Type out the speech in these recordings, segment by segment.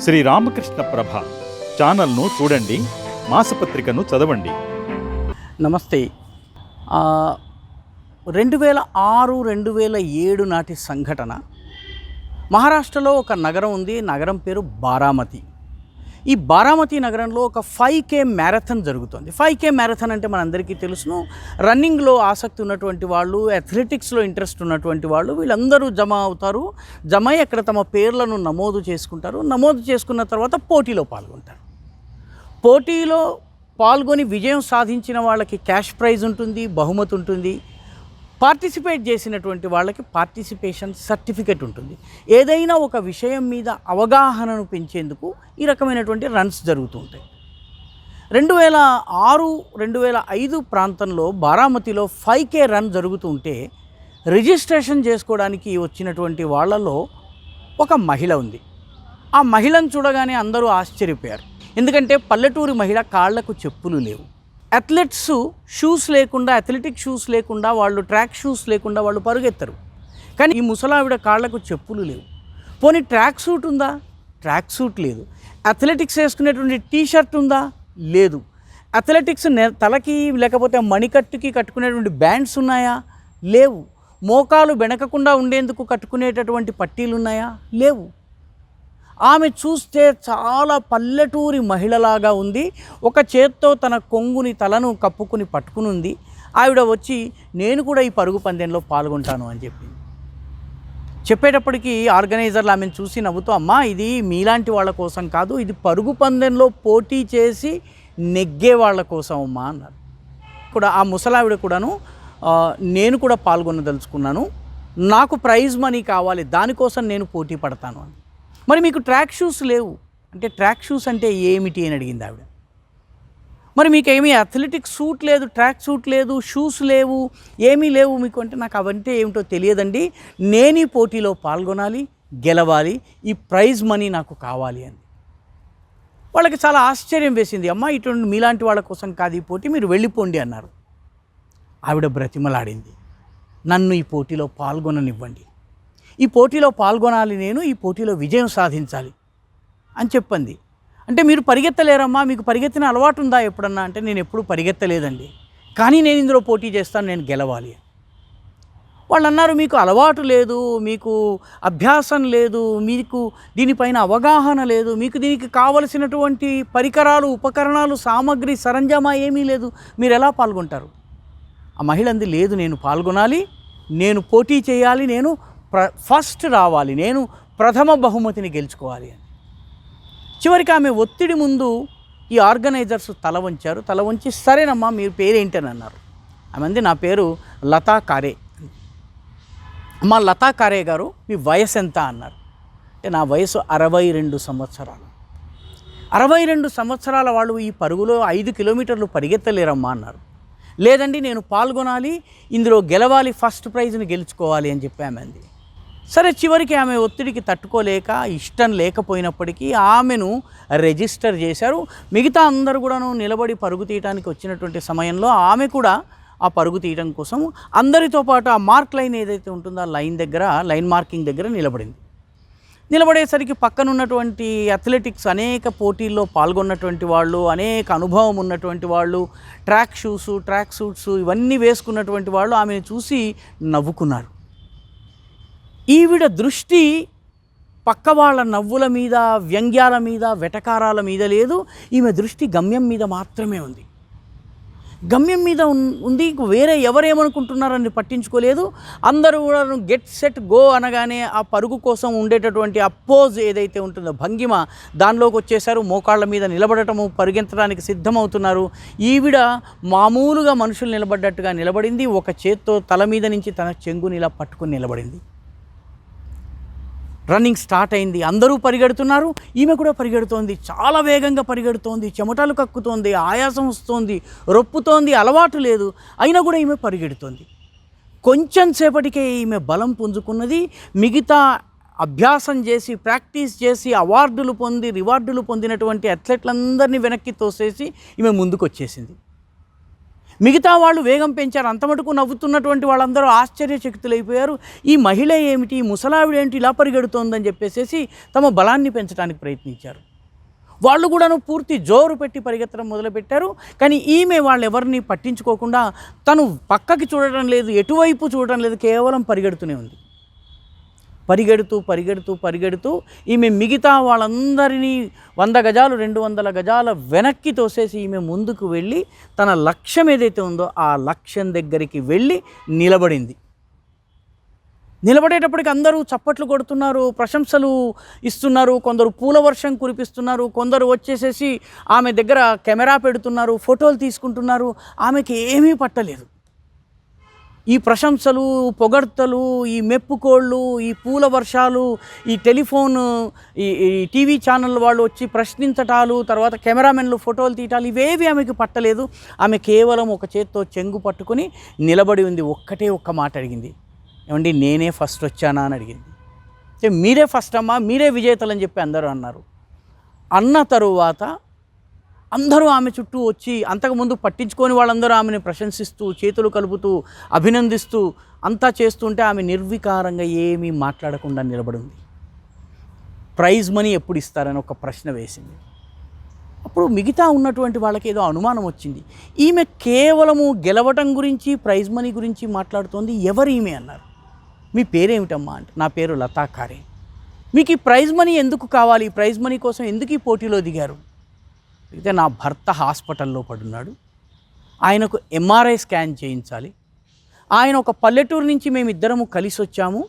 శ్రీ రామకృష్ణ ప్రభ ఛానల్ను చూడండి మాసపత్రికను చదవండి. నమస్తే. రెండు వేల ఆరు రెండు వేల ఏడు నాటి సంఘటన. మహారాష్ట్రలో ఒక నగరం ఉంది నగరం పేరు బారామతి. ఈ బారామతి నగరంలో ఒక ఫైవ్ కే మ్యారథాన్ జరుగుతుంది. ఫైవ్ కే మ్యారథాన్ అంటే మనందరికీ తెలుసును. రన్నింగ్లో ఆసక్తి ఉన్నటువంటి వాళ్ళు అథ్లెటిక్స్లో ఇంట్రెస్ట్ ఉన్నటువంటి వాళ్ళు వీళ్ళందరూ జమ అవుతారు. జమ అయ్యి అక్కడ తమ పేర్లను నమోదు చేసుకుంటారు. నమోదు చేసుకున్న తర్వాత పోటీలో పాల్గొంటారు. పోటీలో పాల్గొని విజయం సాధించిన వాళ్ళకి క్యాష్ ప్రైజ్ ఉంటుంది బహుమతి ఉంటుంది. పార్టిసిపేట్ చేసినటువంటి వాళ్ళకి పార్టిసిపేషన్ సర్టిఫికెట్ ఉంటుంది. ఏదైనా ఒక విషయం మీద అవగాహనను పెంచేందుకు ఈ రకమైనటువంటి రన్స్ జరుగుతూ ఉంటాయి రెండు వేల ఆరు రెండు వేల ఐదు ప్రాంతంలో బారామతిలో ఫైవ్ కే రన్ జరుగుతూ ఉంటే రిజిస్ట్రేషన్ చేసుకోవడానికి వచ్చినటువంటి వాళ్ళలో ఒక మహిళ ఉంది. ఆ మహిళను చూడగానే అందరూ ఆశ్చర్యపోయారు. ఎందుకంటే పల్లెటూరి మహిళ కాళ్ళకు చెప్పులు లేవు. అథ్లెట్స్ షూస్ లేకుండా అథ్లెటిక్ షూస్ లేకుండా వాళ్ళు ట్రాక్ షూస్ లేకుండా వాళ్ళు పరుగెత్తరు. కానీ ఈ ముసలావిడ కాళ్ళకు చెప్పులు లేవు. పోనీ ట్రాక్ సూట్ ఉందా? ట్రాక్ సూట్ లేదు. అథ్లెటిక్స్ వేసుకునేటువంటి టీ షర్ట్ ఉందా? లేదు. అథ్లెటిక్స్ తలకి లేకపోతే మణికట్టుకి కట్టుకునేటువంటి బ్యాండ్స్ ఉన్నాయా? లేవు. మోకాలు వెనకకుండా ఉండేందుకు కట్టుకునేటటువంటి పట్టీలు ఉన్నాయా లేవు. ఆమె చూస్తే చాలా పల్లెటూరి మహిళలాగా ఉంది. ఒక చేత్తో తన కొంగుని తలను కప్పుకుని పట్టుకునుంది. ఆవిడ వచ్చి నేను కూడా ఈ పరుగు పందెంలో పాల్గొంటాను అని చెప్పింది. చెప్పేటప్పటికి ఆర్గనైజర్లు ఆమెను చూసి నవ్వుతూ అమ్మా ఇది మీలాంటి వాళ్ళ కోసం కాదు ఇది పరుగు పందెంలో పోటీ చేసి నెగ్గే వాళ్ళ కోసం అమ్మా అన్నారు. కూడా ఆ ముసలావిడ కూడాను నేను కూడా పాల్గొనదలుచుకున్నాను. నాకు ప్రైజ్ మనీ కావాలి దానికోసం నేను పోటీ పడతాను అని. మరి మీకు ట్రాక్ షూస్ లేవు. అంటే ట్రాక్ షూస్ అంటే ఏమిటి అని అడిగింది ఆవిడ. మరి మీకు ఏమీ అథ్లెటిక్ సూట్ లేదు ట్రాక్ సూట్ లేదు షూస్ లేవు ఏమీ లేవు మీకు అంటే నాకు అవంటే ఏమిటో తెలియదండి. నేను ఈ పోటీలో పాల్గొనాలి గెలవాలి ఈ ప్రైజ్ మనీ నాకు కావాలి అని వాళ్ళకి చాలా ఆశ్చర్యం వేసింది. అమ్మ ఇటువంటి మీలాంటి వాళ్ళ కోసం కాదు ఈ పోటీ మీరు వెళ్ళిపోండి అన్నారు. ఆవిడ బ్రతిమలాడింది. నన్ను ఈ పోటీలో పాల్గొననివ్వండి. ఈ పోటీలో పాల్గొనాలి నేను ఈ పోటీలో విజయం సాధించాలి అని చెప్పింది. అంటే మీరు పరిగెత్తలేరమ్మా మీకు పరిగెత్తిన అలవాటు ఉందా ఎప్పుడన్నా? అంటే నేను ఎప్పుడూ పరిగెత్తలేదండి. కానీ నేను ఇందులో పోటీ చేస్తాను నేను గెలవాలి. వాళ్ళు అన్నారు మీకు అలవాటు లేదు మీకు అభ్యాసం లేదు మీకు దీనిపైన అవగాహన లేదు మీకు దీనికి కావలసినటువంటి పరికరాలు ఉపకరణాలు సామగ్రి సరంజామా ఏమీ లేదు. మీరు ఎలా పాల్గొంటారు? ఆ మహిళ అంది లేదు నేను పాల్గొనాలి నేను పోటీ చేయాలి నేను ప్ర ఫస్ట్ రావాలి. నేను ప్రథమ బహుమతిని గెలుచుకోవాలి అని. చివరికి ఆమె ఒత్తిడి ముందు ఈ ఆర్గనైజర్స్ తల వంచారు. తల వంచి సరేనమ్మా మీరు పేరేంటని అన్నారు. ఆమె అంది నా పేరు లతా కారే అమ్మా లతా కారే గారు మీ వయసు ఎంత అన్నారు. అంటే నా వయసు అరవై రెండు సంవత్సరాలు. అరవై రెండు సంవత్సరాల వాళ్ళు ఈ పరుగులో ఐదు కిలోమీటర్లు పరిగెత్తలేరమ్మా అన్నారు. లేదండి నేను పాల్గొనాలి ఇందులో గెలవాలి ఫస్ట్ ప్రైజ్ని గెలుచుకోవాలి అని చెప్పామంది సరే చివరికి ఆమె ఒత్తిడికి తట్టుకోలేక ఇష్టం లేకపోయినప్పటికీ ఆమెను రిజిస్టర్ చేశారు. మిగతా అందరూ కూడాను నిలబడి పరుగు తీయటానికి వచ్చినటువంటి సమయంలో ఆమె కూడా ఆ పరుగు తీయడం కోసం అందరితో పాటు ఆ మార్క్ లైన్ ఏదైతే ఉంటుందో ఆ లైన్ దగ్గర లైన్ మార్కింగ్ దగ్గర నిలబడింది. నిలబడేసరికి పక్కన ఉన్నటువంటి అథ్లెటిక్స్ అనేక పోటీల్లో పాల్గొన్నటువంటి వాళ్ళు అనేక అనుభవం ఉన్నటువంటి వాళ్ళు ట్రాక్ షూస్ ట్రాక్ సూట్స్ ఇవన్నీ వేసుకున్నటువంటి వాళ్ళు ఆమెను చూసి నవ్వుకున్నారు. ఈవిడ దృష్టి పక్క వాళ్ళ నవ్వుల మీద వ్యంగ్యాల మీద వెటకారాల మీద లేదు. ఈమె దృష్టి గమ్యం మీద మాత్రమే ఉంది. గమ్యం మీద ఉంది. ఇంక వేరే ఎవరేమనుకుంటున్నారని పట్టించుకోలేదు. అందరూ కూడా గెట్ సెట్ గో అనగానే ఆ పరుగు కోసం ఉండేటటువంటి ఆ పోజ్ ఏదైతే ఉంటుందో భంగిమ దానిలోకి వచ్చేసారు మోకాళ్ళ మీద నిలబడటము పరిగెత్తడానికి సిద్ధమవుతున్నారు. ఈవిడ మామూలుగా మనుషులు నిలబడ్డట్టుగా నిలబడింది. ఒక చేత్తో తల మీద నుంచి తన చెంగుని ఇలా పట్టుకుని నిలబడింది. రన్నింగ్ స్టార్ట్ అయింది. అందరూ పరిగెడుతున్నారు. ఈమె కూడా పరిగెడుతోంది. చాలా వేగంగా పరిగెడుతోంది. చెమటలు కక్కుతోంది. ఆయాసం వస్తోంది. రొప్పుతోంది. అలవాటు లేదు. అయినా కూడా ఈమె పరిగెడుతోంది. కొంచెం సేపటికే ఈమె బలం పుంజుకున్నది. మిగతా అభ్యాసం చేసి ప్రాక్టీస్ చేసి అవార్డులు పొంది రివార్డులు పొందినటువంటి అథ్లెట్లందరినీ వెనక్కి తోసేసి ఈమె ముందుకు వచ్చేసింది మిగతా వాళ్ళు వేగం పెంచారు. అంత మటుకు నవ్వుతున్నటువంటి వాళ్ళందరూ ఆశ్చర్యచకితులైపోయారు. ఈ మహిళ ఏమిటి? ఈ ముసలావిడ ఇలా పరిగెడుతోందని చెప్పేసేసి తమ బలాన్ని పెంచడానికి ప్రయత్నించారు. వాళ్ళు కూడాను పూర్తి జోరు పెట్టి పరిగెత్తడం మొదలుపెట్టారు. కానీ ఈమె వాళ్ళు ఎవరిని పట్టించుకోకుండా తను పక్కకి చూడటం లేదు ఎటువైపు చూడటం లేదు కేవలం పరిగెడుతూనే ఉంది. పరిగెడుతూ పరిగెడుతూ పరిగెడుతూ ఈమె మిగతా వాళ్ళందరినీ వంద గజాలు రెండు వందల గజాల వెనక్కి తోసేసి ఈమె ముందుకు వెళ్ళి తన లక్ష్యం ఏదైతే ఉందో ఆ లక్ష్యం దగ్గరికి వెళ్ళి నిలబడింది. నిలబడేటప్పటికి అందరూ చప్పట్లు కొడుతున్నారు ప్రశంసలు ఇస్తున్నారు కొందరు పూల వర్షం కురిపిస్తున్నారు కొందరు వచ్చేసేసి ఆమె దగ్గర కెమెరా పెడుతున్నారు ఫోటోలు తీసుకుంటున్నారు. ఆమెకి ఏమీ పట్టలేదు. ఈ ప్రశంసలు పొగడ్తలు ఈ మెప్పుకోళ్ళు ఈ పూల వర్షాలు ఈ టెలిఫోన్ ఈ టీవీ ఛానల్ వాళ్ళు వచ్చి ప్రశ్నించటాలు తర్వాత కెమెరామెన్లు ఫోటోలు తీయటాలు ఇవేవి ఆమెకి పట్టలేదు. ఆమె కేవలం ఒక చేత్తో చెంగు పట్టుకుని నిలబడి ఉంది. ఒక్కటే ఒక్క మాట అడిగింది. ఏమండి నేనే ఫస్ట్ వచ్చానా అని అడిగింది. మీరే ఫస్ట్ అమ్మా మీరే విజేతలని చెప్పి అందరూ అన్నారు. అన్న తరువాత అందరూ ఆమె చుట్టూ వచ్చి అంతకుముందు పట్టించుకొని వాళ్ళందరూ ఆమెను ప్రశంసిస్తూ చేతులు కలుపుతూ అభినందిస్తూ అంతా చేస్తుంటే ఆమె నిర్వికారంగా ఏమీ మాట్లాడకుండా నిలబడి ఉంది ప్రైజ్ మనీ ఎప్పుడు ఇస్తారని ఒక ప్రశ్న వేసింది. అప్పుడు మిగతా ఉన్నటువంటి వాళ్ళకి ఏదో అనుమానం వచ్చింది. ఈమె కేవలము గెలవటం గురించి ప్రైజ్ మనీ గురించి మాట్లాడుతోంది. ఎవరు ఈమె అన్నారు. మీ పేరేమిటమ్మా అంటే. నా పేరు లతా కారే మీకు ఈ ప్రైజ్ మనీ ఎందుకు కావాలి? ప్రైజ్ మనీ కోసం ఎందుకు ఈ పోటీలో దిగారు? అయితే నా భర్త హాస్పిటల్లో పడున్నాడు. ఆయనకు ఎంఆర్ఐ స్కాన్ చేయించాలి. ఆయన ఒక పల్లెటూరు నుంచి మేమిద్దరము కలిసి వచ్చాము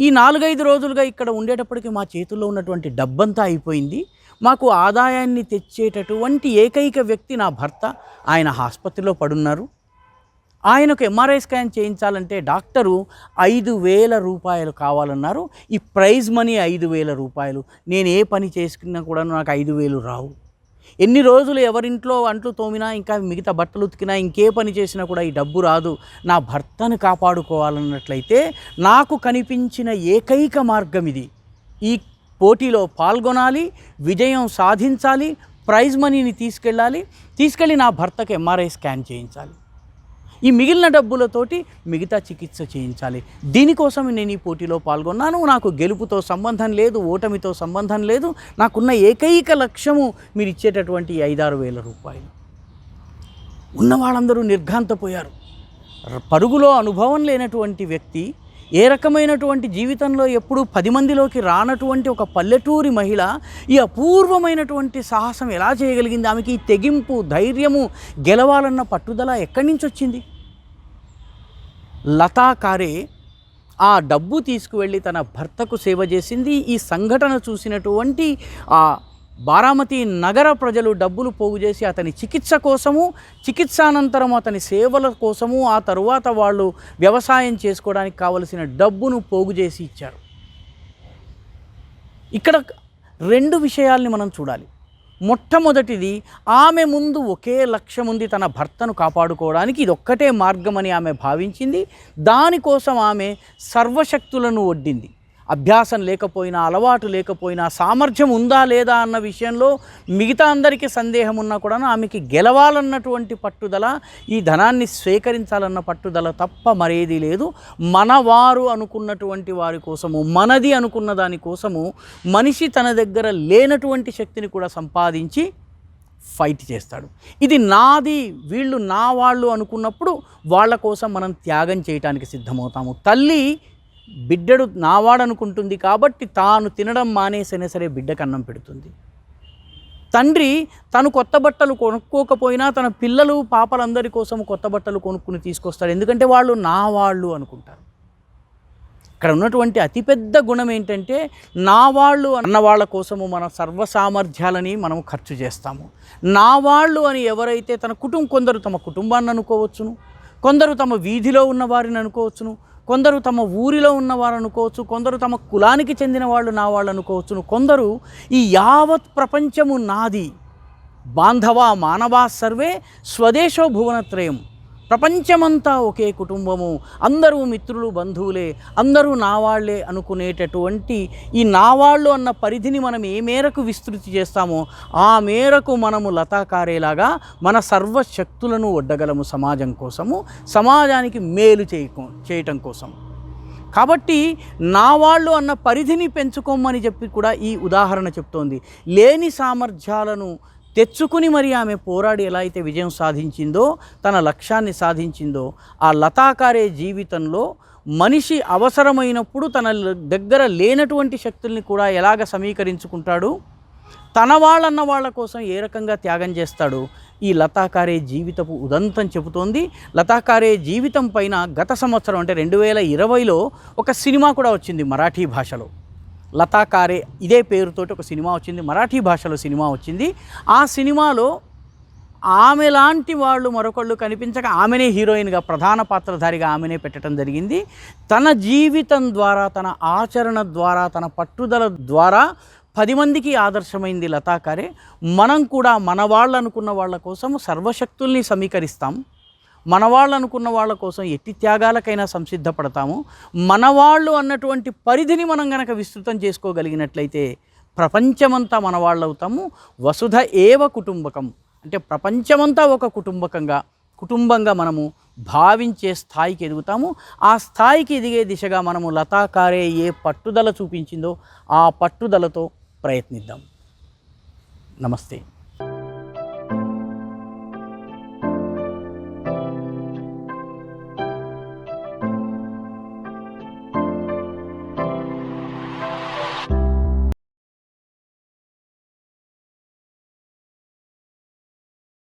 ఈ నాలుగైదు రోజులుగా ఇక్కడ ఉండేటప్పటికి మా చేతుల్లో ఉన్నటువంటి డబ్బంతా అయిపోయింది. మాకు ఆదాయాన్ని తెచ్చేటటువంటి ఏకైక వ్యక్తి నా భర్త. ఆయన ఆసుపత్రిలో పడున్నారు. ఆయనకు ఎంఆర్ఐ స్కాన్ చేయించాలంటే డాక్టరు ఐదు వేల రూపాయలు కావాలన్నారు. ఈ ప్రైజ్ మనీ ఐదు వేల రూపాయలు. నేను ఏ పని చేసుకున్నా కూడా నాకు ఐదు వేలు రావు. ఎన్ని రోజులు ఎవరింట్లో అంట్లు తోమినా ఇంకా మిగతా బట్టలు ఉతికినా ఇంకే పని చేసినా కూడా ఈ డబ్బు రాదు. నా భర్తను కాపాడుకోవాలన్నట్లయితే నాకు కనిపించిన ఏకైక మార్గం ఇది. ఈ పోటీలో పాల్గొనాలి విజయం సాధించాలి ప్రైజ్ మనీని తీసుకెళ్ళాలి తీసుకెళ్ళి నా భర్తకు ఎంఆర్ఐ స్కాన్ చేయించాలి. ఈ మిగిలిన డబ్బులతోటి మిగతా చికిత్స చేయించాలి. దీనికోసం నేను ఈ పోటీలో పాల్గొన్నాను. నాకు గెలుపుతో సంబంధం లేదు ఓటమితో సంబంధం లేదు. నాకున్న ఏకైక లక్ష్యము మీరు ఇచ్చేటటువంటి ఐదారు వేల రూపాయలు. ఉన్న వాళ్ళందరూ నిర్ఘాంతపోయారు. పరుగులో అనుభవం లేనటువంటి వ్యక్తి ఏ రకమైనటువంటి జీవితంలో ఎప్పుడూ పది మందిలోకి రానటువంటి ఒక పల్లెటూరి మహిళ ఈ అపూర్వమైనటువంటి సాహసం ఎలా చేయగలిగింది? ఆమెకి ఈ తెగింపు ధైర్యము గెలవాలన్న పట్టుదల ఎక్కడి నుంచి వచ్చింది? లతాకారే ఆ డబ్బు తీసుకువెళ్ళి తన భర్తకు సేవ చేసింది. ఈ సంఘటన చూసినటువంటి ఆ బారామతి నగర ప్రజలు డబ్బులు పోగు చేసి అతని చికిత్స కోసము చికిత్సానంతరం అతని సేవల కోసము ఆ తరువాత వాళ్ళు వ్యవసాయం చేసుకోవడానికి కావలసిన డబ్బును పోగు చేసి ఇచ్చారు. ఇక్కడ రెండు విషయాల్ని మనం చూడాలి. మొట్టమొదటిది ఆమె ముందు ఒకే లక్ష్యం ఉంది తన భర్తను కాపాడుకోవడానికి. ఇది ఒక్కటే మార్గమని ఆమె భావించింది. దానికోసం ఆమె సర్వశక్తులను ఒడ్డింది అభ్యాసం లేకపోయినా అలవాటు లేకపోయినా సామర్థ్యం ఉందా లేదా అన్న విషయంలో మిగతా అందరికీ సందేహం ఉన్నా కూడా ఆమెకి గెలవాలన్నటువంటి పట్టుదల ఈ ధనాన్ని స్వీకరించాలన్న పట్టుదల తప్ప మరేది లేదు. మనవారు అనుకున్నటువంటి వారి కోసము మనది అనుకున్న దాని కోసము మనిషి తన దగ్గర లేనటువంటి శక్తిని కూడా సంపాదించి ఫైట్ చేస్తాడు. ఇది నాది వీళ్ళు నా వాళ్ళు అనుకున్నప్పుడు వాళ్ళ కోసం మనం త్యాగం చేయటానికి సిద్ధమవుతాము. తల్లి బిడ్డడు నావాడనుకుంటుంది కాబట్టి తాను తినడం మానేసైనా సరే బిడ్డకు అన్నం పెడుతుంది. తండ్రి తను కొత్త బట్టలు కొనుక్కోకపోయినా తన పిల్లలు పాపలందరి కోసం కొత్త బట్టలు కొనుక్కుని తీసుకొస్తాడు. ఎందుకంటే వాళ్ళు నా వాళ్ళు అనుకుంటారు. ఇక్కడ ఉన్నటువంటి అతిపెద్ద గుణం ఏంటంటే నా వాళ్ళు అన్న వాళ్ళ కోసము మన సర్వ సామర్థ్యాలని మనం ఖర్చు చేస్తాము. నా వాళ్ళు అని ఎవరైతే తన కుటుంబం కొందరు తమ కుటుంబాన్ని అనుకోవచ్చును కొందరు తమ వీధిలో ఉన్న వారిని అనుకోవచ్చును కొందరు తమ ఊరిలో ఉన్నవారు అనుకోవచ్చు కొందరు తమ కులానికి చెందిన వాళ్ళు నా వాళ్ళు అనుకోవచ్చును కొందరు ఈ యావత్ ప్రపంచము నాది. బాంధవా మానవా సర్వే స్వదేశో భువనత్రయం. ప్రపంచమంతా ఒకే కుటుంబము అందరూ మిత్రులు బంధువులే అందరూ నా వాళ్ళే అనుకునేటటువంటి ఈ నావాళ్ళు అన్న పరిధిని మనం ఏ మేరకు విస్తృతి చేస్తామో ఆ మేరకు మనము లతాకారేలాగా మన సర్వశక్తులను ఒడ్డగలము సమాజం కోసము సమాజానికి మేలు చేయకో చేయటం కోసం కాబట్టి నా వాళ్ళు అన్న పరిధిని పెంచుకోమని చెప్పి కూడా ఈ ఉదాహరణ చెప్తోంది. లేని సామర్థ్యాలను తెచ్చుకుని మరి ఆమె పోరాడి ఎలా అయితే విజయం సాధించిందో తన లక్ష్యాన్ని సాధించిందో ఆ లతాకారే జీవితంలో మనిషి అవసరమైనప్పుడు తన దగ్గర లేనటువంటి శక్తుల్ని కూడా ఎలాగ సమీకరించుకుంటాడు? తన వాళ్ళన్న వాళ్ళ కోసం ఏ రకంగా త్యాగం చేస్తాడు? ఈ లతాకారే జీవితపు ఉదంతం చెబుతోంది. లతాకారే జీవితం పైన గత సంవత్సరం అంటే రెండు వేల ఇరవైలో ఒక సినిమా కూడా వచ్చింది మరాఠీ భాషలో. లతాకారే ఇదే పేరుతోటి ఒక సినిమా వచ్చింది మరాఠీ భాషలో సినిమా వచ్చింది. ఆ సినిమాలో ఆమె లాంటి వాళ్ళు మరొకళ్ళు కనిపించక ఆమెనే హీరోయిన్గా ప్రధాన పాత్రధారిగా ఆమెనే పెట్టడం జరిగింది. తన జీవితం ద్వారా తన ఆచరణ ద్వారా తన పట్టుదల ద్వారా పది మందికి ఆదర్శమైంది లతాకారే. మనం కూడా మన వాళ్ళు అనుకున్న వాళ్ళ కోసం సర్వశక్తుల్ని సమీకరిస్తాం. మన వాళ్ళు అనుకున్న వాళ్ళ కోసం ఎట్టి త్యాగాలకైనా సంసిద్ధపడతాము. మన వాళ్ళు అన్నటువంటి పరిధిని మనం గనక విస్తృతం చేసుకోగలిగినట్లయితే ప్రపంచమంతా మనవాళ్ళు అవుతాము వసుధ ఏవ కుటుంబకం. అంటే ప్రపంచమంతా ఒక కుటుంబకంగా కుటుంబంగా మనము భావించే స్థాయికి ఎదుగుతాము. ఆ స్థాయికి ఎదిగే దిశగా మనము లతాకారే ఏ పట్టుదల చూపించిందో ఆ పట్టుదలతో ప్రయత్నిద్దాం. నమస్తే.